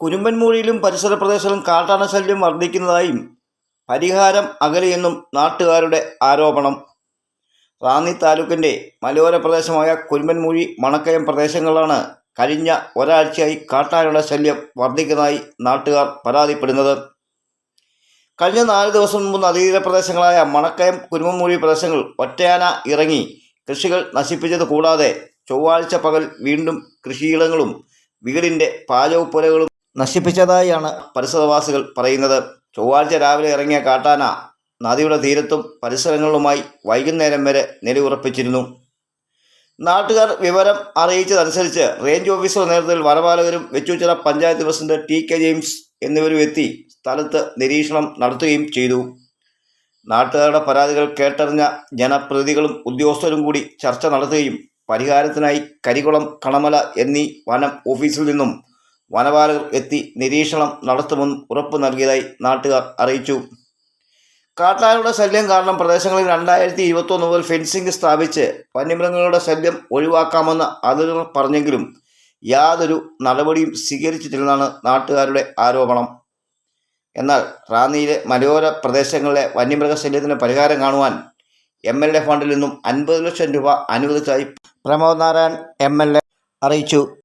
കുരുമ്പൻമൂഴിയിലും പരിസര പ്രദേശങ്ങളിലും കാട്ടാന ശല്യം വർദ്ധിക്കുന്നതായും പരിഹാരം അകലെയെന്നും നാട്ടുകാരുടെ ആരോപണം. റാന്നി താലൂക്കിന്റെ മലയോര പ്രദേശമായ കുരുമ്പൻമൂഴി മണക്കയം പ്രദേശങ്ങളിലാണ് കഴിഞ്ഞ ഒരാഴ്ചയായി കാട്ടാനയുടെ ശല്യം വർദ്ധിക്കുന്നതായി നാട്ടുകാർ പരാതിപ്പെടുന്നത്. കഴിഞ്ഞ നാല് ദിവസം മുമ്പ് നദീതീര പ്രദേശങ്ങളായ മണക്കയം കുരുമമൂഴി പ്രദേശങ്ങൾ ഒറ്റയാന ഇറങ്ങി കൃഷികൾ നശിപ്പിച്ചത് കൂടാതെ ചൊവ്വാഴ്ച പകൽ വീണ്ടും കൃഷിയിടങ്ങളും വീടിന്റെ പാചകപ്പുരകളും നശിപ്പിച്ചതായാണ് പരിസരവാസികൾ പറയുന്നത്. ചൊവ്വാഴ്ച രാവിലെ ഇറങ്ങിയ കാട്ടാന നദിയുടെ തീരത്തും പരിസരങ്ങളിലുമായി വൈകുന്നേരം വരെ നിലയുറപ്പിച്ചിരുന്നു. നാട്ടുകാർ വിവരം അറിയിച്ചതനുസരിച്ച് റേഞ്ച് ഓഫീസർ നേതൃത്വത്തിൽ വനപാലകരും Vechoochira panchayat president T K James എന്നിവരും എത്തി സ്ഥലത്ത് നിരീക്ഷണം നടത്തുകയും ചെയ്തു. നാട്ടുകാരുടെ പരാതികൾ കേട്ടറിഞ്ഞ ജനപ്രതിനിധികളും ഉദ്യോഗസ്ഥരും കൂടി ചർച്ച നടത്തുകയും പരിഹാരത്തിനായി കരികുളം കണമല എന്നീ വനം ഓഫീസിൽ നിന്നും വനപാലകർ എത്തി നിരീക്ഷണം നടത്തുമെന്ന് ഉറപ്പ് നൽകിയതായി നാട്ടുകാർ അറിയിച്ചു. കാട്ടാനയുടെ ശല്യം കാരണം പ്രദേശങ്ങളിൽ രണ്ടായിരത്തി ഇരുപത്തൊന്ന് മുതൽ ഫെൻസിംഗ് സ്ഥാപിച്ച് വന്യമൃഗങ്ങളുടെ ശല്യം ഒഴിവാക്കാമെന്ന് അധികൃതർ പറഞ്ഞെങ്കിലും യാതൊരു നടപടിയും സ്വീകരിച്ചിട്ടില്ലെന്നാണ് നാട്ടുകാരുടെ ആരോപണം. എന്നാൽ റാന്നിയിലെ മലയോര പ്രദേശങ്ങളിലെ വന്യമൃഗശല്യത്തിന് പരിഹാരം കാണുവാൻ എം എൽ എ ഫണ്ടിൽ നിന്നും അൻപത് ലക്ഷം രൂപ അനുവദിച്ചതായി Pramod Narayan M L A അറിയിച്ചു.